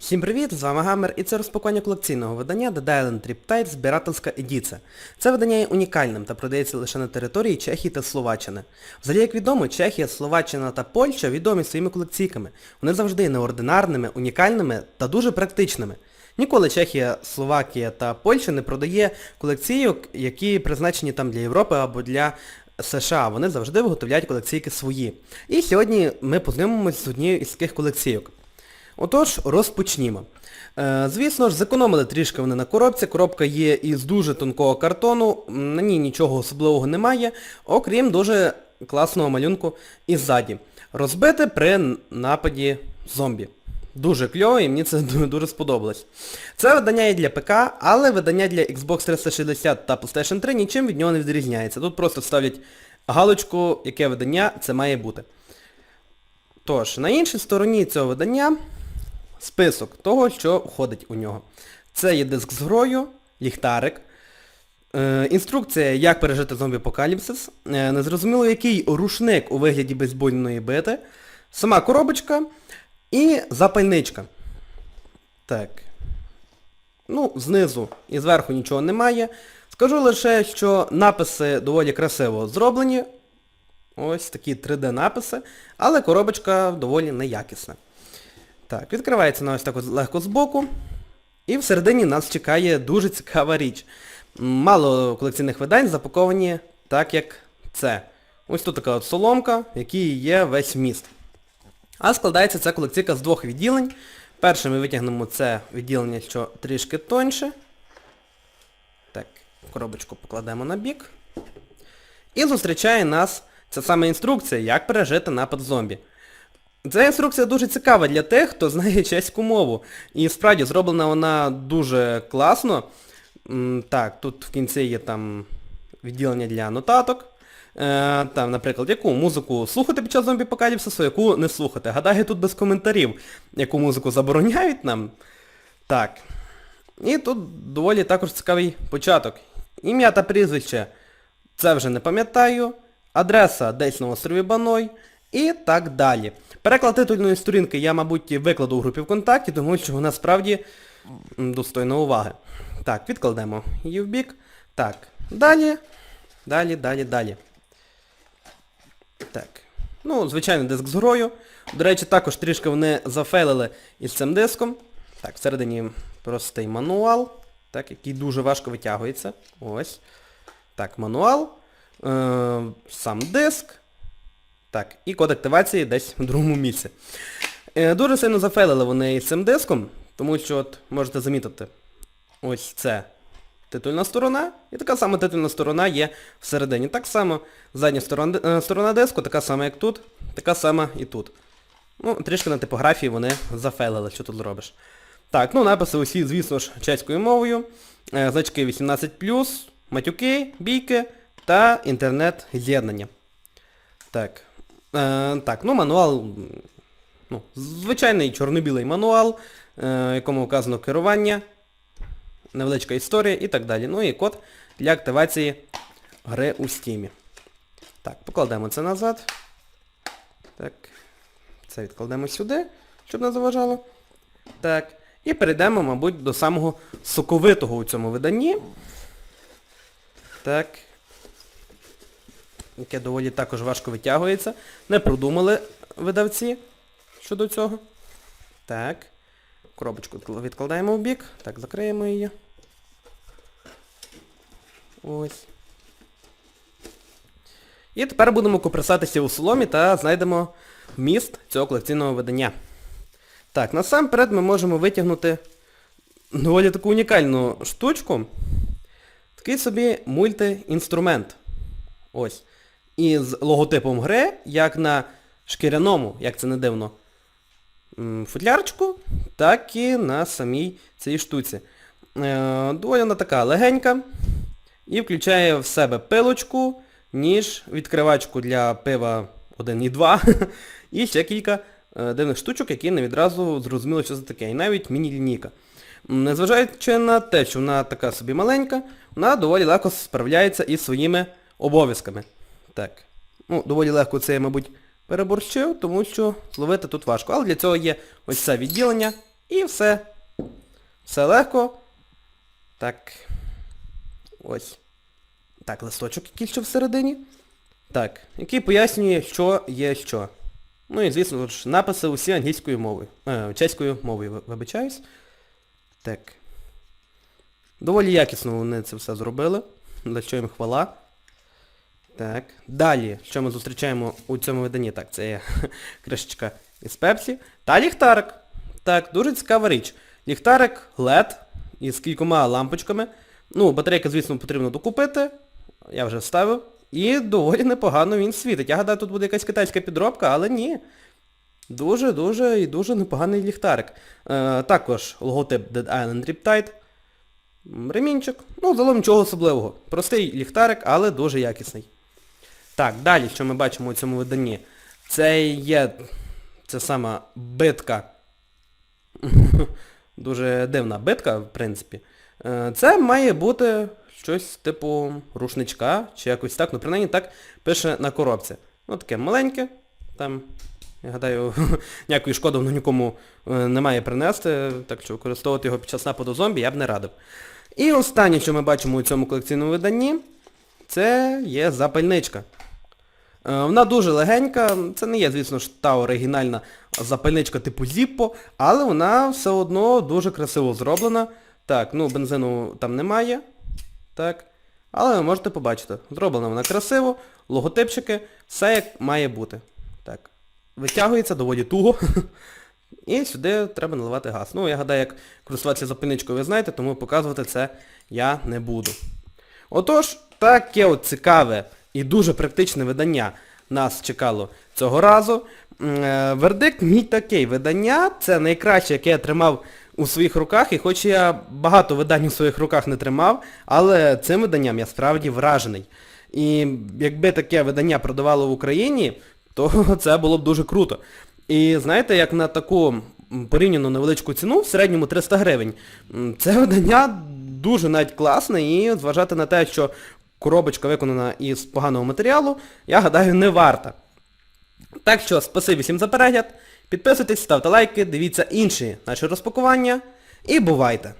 Всім привіт, з вами Гаммер і це розпакування колекційного видання The Island Triptide збирательська едіція. Це видання є унікальним та продається лише на території Чехії та Словаччини. Взагалі, як відомо, Чехія, Словаччина та Польща відомі своїми колекційками. Вони завжди є неординарними, унікальними та дуже практичними. Ніколи Чехія, Словакія та Польща не продає колекційок, які призначені там для Європи або для США. Вони завжди виготовляють колекційки свої. І сьогодні ми познайомимося з однією із таких колекційок. Отож, розпочнімо. Е, звісно ж, зекономили трішки вони на коробці. Коробка є із дуже тонкого картону, на ній нічого особливого немає, окрім дуже класного малюнку іззаді. Розбите при нападі зомбі. Дуже кльово і мені це дуже сподобалось. Це видання є для ПК, але видання для Xbox 360 та PlayStation 3 нічим від нього не відрізняється. Тут просто ставлять галочку, яке видання це має бути. Тож, на іншій стороні цього видання список того, що входить у нього. Це є диск з грою, ліхтарик, е, інструкція, як пережити зомбі-апокаліпсис, е, незрозуміло який рушник у вигляді бейсбольної бити, сама коробочка і запальничка. Так. Ну, знизу і зверху нічого немає. Скажу лише, що написи доволі красиво зроблені. Ось такі 3D-написи, але коробочка доволі неякісна. Так, відкривається вона ось так от легко збоку. І всередині нас чекає дуже цікава річ. Мало колекційних видань запаковані так, як це. Ось тут така от соломка, в якій є весь вміст. А складається ця колекційка з двох відділень. Перше ми витягнемо це відділення, що трішки тоньше. Так, коробочку покладемо на бік. І зустрічає нас ця сама інструкція, як пережити напад зомбі. Ця інструкція дуже цікава для тих, хто знає чеську мову. І справді зроблена вона дуже класно. Так, тут в кінці є там відділення для нотаток. Е, там, наприклад, яку музику слухати під час зомбі-апокаліпсису, яку не слухати. Гадаю, тут без коментарів, яку музику забороняють нам. Так. І тут доволі також цікавий початок. Ім'я та прізвище. Це вже не пам'ятаю. Адреса десь на острові Баной. І так далі. Переклад титульної сторінки я, мабуть, викладу у групі ВКонтакті, тому що вона справді достойна уваги. Так, відкладемо її в бік. Так, далі. Далі, далі, далі. Так. Ну, звичайно, диск з грою. До речі, також трішки вони зафейлили із цим диском. Так, всередині простий мануал, так, який дуже важко витягується. Ось. Так, мануал. Е, сам диск. Так, і код активації десь в другому місці. Е, дуже сильно зафейлили вони цим диском, тому що от можете замітити, ось це титульна сторона, і така сама титульна сторона є всередині. Так само задня сторона, е, сторона диску, така сама як тут, така сама і тут. Ну, трішки на типографії вони зафейлили, що тут зробиш. Так, ну написи усі, звісно ж, чеською мовою. Е, значки 18+, матюки, бійки та інтернет-з'єднання. Так. Е, так, ну мануал. Ну, звичайний чорно-білий мануал, е, якому вказано керування, невеличка історія і так далі. Ну і код для активації гри у Steam. Так, покладемо це назад. Так. Це відкладемо сюди, щоб не заважало. Так. І перейдемо, мабуть, до самого соковитого у цьому виданні. Так. Яке доволі також важко витягується. Не продумали видавці щодо цього. Так. Коробочку відкладаємо в бік. Так, закриємо її. Ось. І тепер будемо копресатися у соломі та знайдемо вміст цього колекційного видання. Так, насамперед ми можемо витягнути доволі таку унікальну штучку. Такий собі мультиінструмент. Ось. Із логотипом гри, як на шкіряному, як це не дивно, футлярчику, так і на самій цій штуці. Е, доволі вона така легенька і включає в себе пилочку, ніж, відкривачку для пива 1 і 2, і ще кілька е, дивних штучок, які не відразу зрозуміли, що це таке. І навіть міні-лінійка. Незважаючи на те, що вона така собі маленька, вона доволі легко справляється із своїми обов'язками. Так. Ну, доволі легко це я, мабуть, переборщив, тому що зловити тут важко. Але для цього є ось це відділення, І все. Все легко. Так. Ось. Так, листочок ще всередині. Так, який пояснює, що є що. Ну і звісно ж, написи усі англійською мовою. Е, чеською мовою, вибачаюсь. Так. Доволі якісно вони це все зробили. За що їм хвала. Так. Далі, що ми зустрічаємо у цьому виданні? Так, це є кришечка із пепсі. Та ліхтарик. Так, дуже цікава річ. Ліхтарик LED із кількома лампочками. Ну, батарейка, звісно, потрібно докупити. Я вже вставив. І доволі непогано він світить. Я гадаю, тут буде якась китайська підробка, але ні. Дуже-дуже і дуже непоганий ліхтарик. Е, також логотип Dead Island Riptide. Ремінчик. Ну, загалом нічого особливого. Простий ліхтарик, але дуже якісний. Так, далі, що ми бачимо у цьому виданні. Це є це сама битка. Дуже дивна битка, в принципі. Е, Це має бути щось типу рушничка, чи якось так, ну принаймні так пише на коробці. Ну таке маленьке, там, я гадаю, ніякої шкоди воно нікому е, не має принести, так що використовувати його під час нападу зомбі я б не радив. І останнє, що ми бачимо у цьому колекційному виданні, це є запальничка. Е, Вона дуже легенька, це не є, звісно ж, та оригінальна запальничка типу Zippo, але вона все одно дуже красиво зроблена. Так, ну бензину там немає. Так. Але ви можете побачити. Зроблена вона красиво, логотипчики, все як має бути. Так. Витягується доволі туго. І сюди треба наливати газ. Ну, я гадаю, як користуватися запальничкою ви знаєте, тому показувати це я не буду. Отож, таке от цікаве і дуже практичне видання нас чекало цього разу. Е, Вердикт мій такий. Видання це найкраще, яке я тримав у своїх руках, і хоч я багато видань у своїх руках не тримав, але цим виданням я справді вражений. І якби таке видання продавало в Україні, то це було б дуже круто. І знаєте, як на таку порівняно невеличку ціну, в середньому 300 гривень, це видання дуже навіть класне і зважати на те, що коробочка виконана із поганого матеріалу, я гадаю, не варта. Так що, спасибі всім за перегляд, підписуйтесь, ставте лайки, дивіться інші наші розпакування і бувайте!